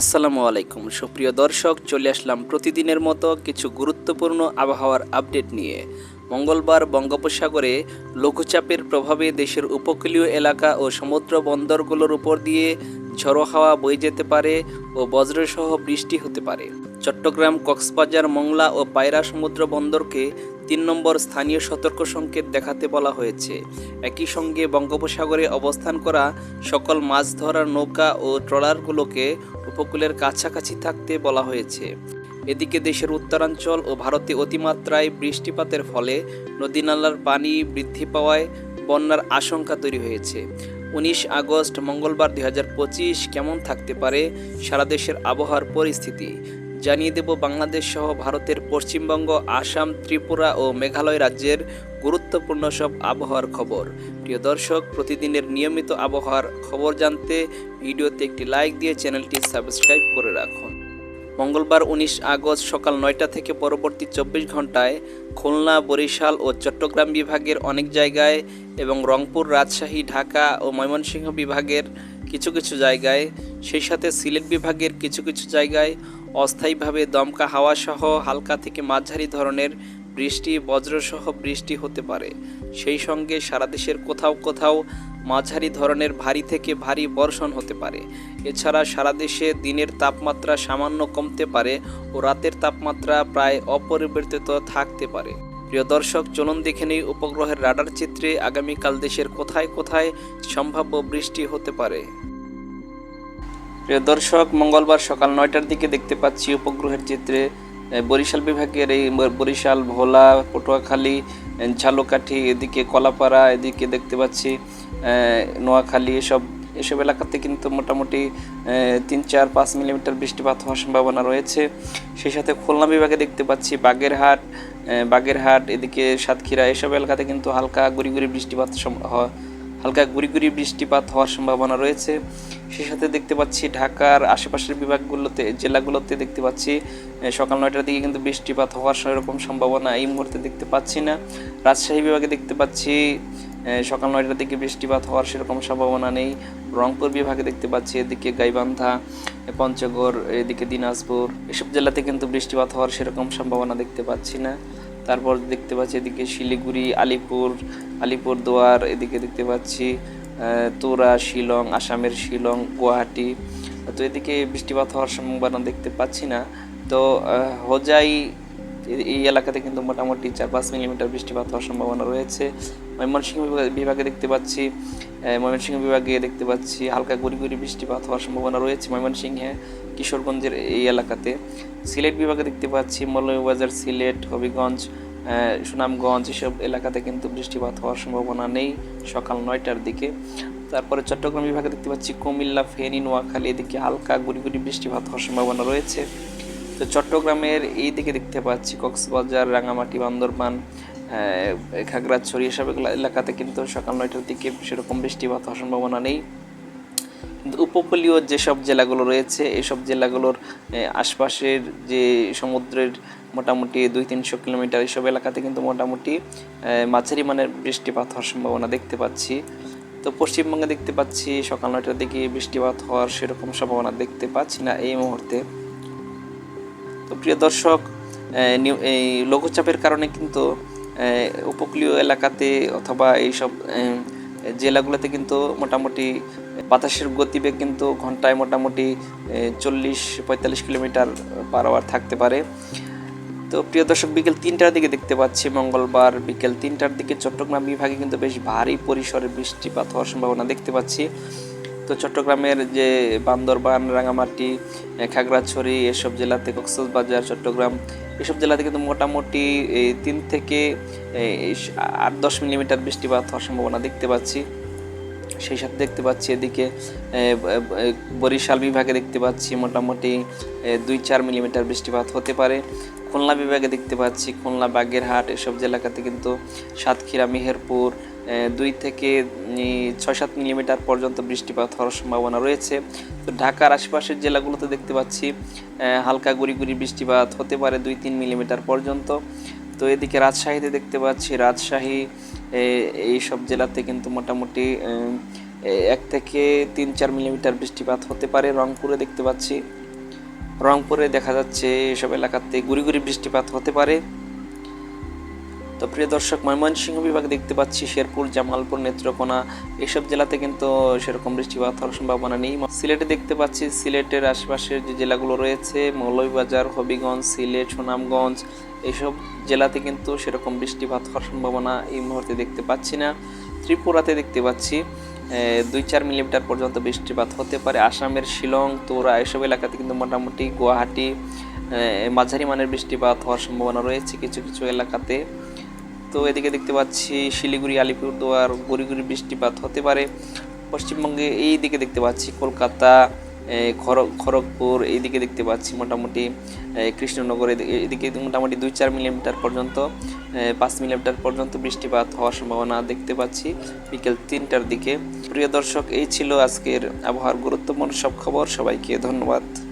আসসালামু আলাইকুম। সুপ্রিয় দর্শক, চলে আসলাম প্রতিদিনের মতো কিছু গুরুত্বপূর্ণ আবহাওয়ার আপডেট নিয়ে। মঙ্গলবার বঙ্গোপসাগরে লঘুচাপের প্রভাবে দেশের উপকূলীয় এলাকা ও সমুদ্র বন্দরগুলোর উপর দিয়ে ঝড়ো হাওয়া বয়ে যেতে পারে ও বজ্রসহ বৃষ্টি হতে পারে। চট্টগ্রাম, কক্সবাজার, মংলা ও পায়রা সমুদ্র বন্দরকে তিন নম্বর স্থানীয় সতর্ক সংকেত দেখাতে বলা হয়েছে। একই সঙ্গে বঙ্গোপসাগরে অবস্থান করা সকল মাছ ধরার নৌকা ও ট্রলারগুলোকে উপকূলের কাছাকাছি থাকতে বলা হয়েছে। এদিকে দেশের উত্তরাঞ্চল ও ভারতে অতিমাত্রায় বৃষ্টিপাতের ফলে নদী নালার পানি বৃদ্ধি পাওয়ায় বন্যার আশঙ্কা তৈরি হয়েছে। উনিশ আগস্ট মঙ্গলবার দুই হাজার পঁচিশ কেমন থাকতে পারে সারা দেশের আবহাওয়ার পরিস্থিতি? জানিয়ে দেব বাংলাদেশ সহ ভারতের পশ্চিমবঙ্গ, আসাম, ত্রিপুরা ও মেঘালয় রাজ্যের গুরুত্বপূর্ণ সব আবহাওয়ার খবর। প্রিয় দর্শক, প্রতিদিনের নিয়মিত আবহাওয়ার খবর জানতে ভিডিওতে একটি লাইক দিয়ে চ্যানেলটি সাবস্ক্রাইব করে রাখুন। মঙ্গলবার উনিশ আগস্ট সকাল নয়টা থেকে পরবর্তী চব্বিশ ঘন্টায় খুলনা, বরিশাল ও চট্টগ্রাম বিভাগের অনেক জায়গায় এবং রংপুর, রাজশাহী, ঢাকা ও ময়মনসিংহ বিভাগের কিছু কিছু জায়গায়, সেই সাথে সিলেট বিভাগের কিছু কিছু জায়গায় অস্থায়ীভাবে দমকা হাওয়া সহ হালকা থেকে মাঝারি ধরনের বৃষ্টি, বজ্রসহ বৃষ্টি হতে পারে। সেই সঙ্গে সারা দেশের কোথাও কোথাও মাঝারি ধরনের ভারী থেকে ভারী বর্ষণ হতে পারে। এছাড়া সারা দেশে দিনের তাপমাত্রা সামান্য কমতে পারে ও রাতের তাপমাত্রা প্রায় অপরিবর্তিত থাকতে পারে। প্রিয় দর্শক, চলুন দেখে নেই উপগ্রহের রাডার চিত্রে আগামীকাল দেশের কোথায় কোথায় সম্ভাব্য বৃষ্টি হতে পারে। প্রিয় দর্শক, মঙ্গলবার সকাল নয়টার দিকে দেখতে পাচ্ছি উপগ্রহের চিত্রে বরিশাল বিভাগের এই বরিশাল, ভোলা, পটুয়াখালী ঝালকাঠি, এদিকে কলাপাড়া, এদিকে দেখতে পাচ্ছি নোয়াখালী, এসব এসব এলাকাতে কিন্তু মোটামুটি তিন, চার, পাঁচ মিলিমিটার বৃষ্টিপাত হওয়ার সম্ভাবনা রয়েছে। সেই সাথে খুলনা বিভাগে দেখতে পাচ্ছি বাগেরহাট বাগেরহাট, এদিকে সাতক্ষীরা, এসব এলাকাতে কিন্তু হালকা গুড়ি গুড়ি বৃষ্টিপাত হালকা গুড়ি গুড়ি বৃষ্টিপাত হওয়ার সম্ভাবনা রয়েছে। সেই সাথে দেখতে পাচ্ছি ঢাকার আশেপাশের বিভাগগুলোতে, জেলাগুলোতে দেখতে পাচ্ছি সকাল নয়টার দিকে কিন্তু বৃষ্টিপাত হওয়ার সেরকম সম্ভাবনা এই মুহূর্তে দেখতে পাচ্ছি না। রাজশাহী বিভাগে দেখতে পাচ্ছি সকাল নয়টার দিকে বৃষ্টিপাত হওয়ার সেরকম সম্ভাবনা নেই। রংপুর বিভাগে দেখতে পাচ্ছি এদিকে গাইবান্ধা পঞ্চগড়, এদিকে দিনাজপুর, এসব জেলাতে কিন্তু বৃষ্টিপাত হওয়ার সেরকম সম্ভাবনা দেখতে পাচ্ছি না। তারপর দেখতে পাচ্ছি এদিকে শিলিগুড়ি, আলিপুর, আলিপুরদুয়ার, এদিকে দেখতে পাচ্ছি তোরা, শিলং, আসামের শিলং, গুয়াহাটি। তো এদিকে বৃষ্টিপাত হওয়ার সম্ভাবনা দেখতে পাচ্ছি না। তো হোজাই এই এলাকাতে কিন্তু মোটামুটি চার পাঁচ মিলিমিটার বৃষ্টিপাত হওয়ার সম্ভাবনা রয়েছে। ময়মনসিংহ বিভাগে- দেখতে পাচ্ছি ময়মনসিংহ বিভাগে দেখতে পাচ্ছি হালকা গুড়ি গুড়ি বৃষ্টিপাত হওয়ার সম্ভাবনা রয়েছে ময়মনসিংহে, কিশোরগঞ্জের এই এলাকাতে। সিলেট বিভাগে দেখতে পাচ্ছি মৌলভীবাজার, সিলেট, হবিগঞ্জ সুনামগঞ্জ এসব এলাকাতে কিন্তু বৃষ্টিপাত হওয়ার সম্ভাবনা নেই সকাল নয়টার দিকে। তারপরে চট্টগ্রাম বিভাগে দেখতে পাচ্ছি কুমিল্লা, ফেনী, নোয়াখালী, এদিকে হালকা গুড়ি গুড়ি বৃষ্টিপাত হওয়ার সম্ভাবনা রয়েছে। তো চট্টগ্রামের এই দিকে দেখতে পাচ্ছি কক্সবাজার, রাঙামাটি, বান্দরবান খাগড়াছড়ি এসব এলাকাতে কিন্তু সকাল নয়টার দিকে সেরকম বৃষ্টিপাত হওয়ার সম্ভাবনা নেই। উপকূলীয় যেসব জেলাগুলো রয়েছে, এসব জেলাগুলোর আশপাশের যে সমুদ্রের মোটামুটি দুই তিনশো কিলোমিটার এসব এলাকাতে কিন্তু মোটামুটি মাঝারি মানের বৃষ্টিপাত হওয়ার সম্ভাবনা দেখতে পাচ্ছি। তো পশ্চিমবঙ্গে দেখতে পাচ্ছি সকাল নয়টার দিকে বৃষ্টিপাত হওয়ার সেরকম সম্ভাবনা দেখতে পাচ্ছি না এই মুহূর্তে। তো প্রিয় দর্শক এই লঘুচাপের কারণে কিন্তু উপকূলীয় এলাকাতে অথবা এইসব জেলাগুলোতে কিন্তু মোটামুটি বাতাসের গতিবেগ কিন্তু ঘন্টায় মোটামুটি চল্লিশ, পঁয়তাল্লিশ কিলোমিটার পার আওয়ার থাকতে পারে। তো প্রিয় দর্শক, বিকেল তিনটার দিকে দেখতে পাচ্ছি, মঙ্গলবার বিকেল তিনটার দিকে চট্টগ্রাম বিভাগে কিন্তু বেশ ভারী পরিসরে বৃষ্টিপাত হওয়ার সম্ভাবনা দেখতে পাচ্ছি। তো চট্টগ্রামের যে বান্দরবান, রাঙামাটি খাগড়াছড়ি, এসব জেলাতে কক্সবাজার, চট্টগ্রাম, এসব জেলাতে কিন্তু মোটামুটি তিন থেকে আট, দশ মিলিমিটার বৃষ্টিপাত হওয়ার সম্ভাবনা দেখতে পাচ্ছি। সেই সাথে দেখতে পাচ্ছি এদিকে বরিশাল বিভাগে দেখতে পাচ্ছি মোটামুটি দুই, চার মিলিমিটার বৃষ্টিপাত হতে পারে। খুলনা বিভাগে দেখতে পাচ্ছি, খুলনা, বাগেরহাট, এসব জেলাকাতে কিন্তু সাতক্ষীরা, মেহেরপুর দুই থেকে ছয় সাত মিলিমিটার পর্যন্ত বৃষ্টিপাত হওয়ার সম্ভাবনা রয়েছে। তো ঢাকার আশেপাশের জেলাগুলোতে দেখতে পাচ্ছি হালকা গুড়ি গুড়ি বৃষ্টিপাত হতে পারে দুই তিন মিলিমিটার পর্যন্ত। তো এদিকে রাজশাহীতে দেখতে পাচ্ছি, রাজশাহী এই সব জেলাতে কিন্তু মোটামুটি এক থেকে তিন চার মিলিমিটার বৃষ্টিপাত হতে পারে। রংপুরে দেখতে পাচ্ছি, রংপুরে দেখা যাচ্ছে এসব এলাকাতে গুড়ি গুড়ি বৃষ্টিপাত হতে পারে। তো প্রিয় দর্শক, ময়মনসিংহ বিভাগ দেখতে পাচ্ছি শেরপুর, জামালপুর, নেত্রকোনা, এসব জেলাতে কিন্তু সেরকম বৃষ্টিপাত হওয়ার সম্ভাবনা নেই। সিলেটে দেখতে পাচ্ছি সিলেটের আশেপাশের যে জেলাগুলো রয়েছে, মৌলভীবাজার, হবিগঞ্জ, সিলেট, সুনামগঞ্জ এইসব জেলাতে কিন্তু সেরকম বৃষ্টিপাত হওয়ার সম্ভাবনা এই মুহূর্তে দেখতে পাচ্ছি না। ত্রিপুরাতে দেখতে পাচ্ছি দুই চার মিলিমিটার পর্যন্ত বৃষ্টিপাত হতে পারে। আসামের শিলং, তোরা, এসব এলাকাতে কিন্তু মোটামুটি গুয়াহাটি মাঝারি মানের বৃষ্টিপাত হওয়ার সম্ভাবনা রয়েছে কিছু কিছু এলাকাতে। তো এদিকে দেখতে পাচ্ছি শিলিগুড়ি, আলিপুরদুয়ার গড়িগুড়ি বৃষ্টিপাত হতে পারে। পশ্চিমবঙ্গে এই দিকে দেখতে পাচ্ছি কলকাতা খড়গ খড়গপুর এইদিকে দেখতে পাচ্ছি মোটামুটি কৃষ্ণনগর এদি- এদিকে মোটামুটি দুই চার মিলিমিটার পর্যন্ত পাঁচ মিলিমিটার পর্যন্ত বৃষ্টিপাত হওয়ার সম্ভাবনা দেখতে পাচ্ছি বিকেল তিনটার দিকে। প্রিয় দর্শক, এই ছিল আজকের আবহাওয়ার গুরুত্বপূর্ণ সব খবর। সবাইকে ধন্যবাদ।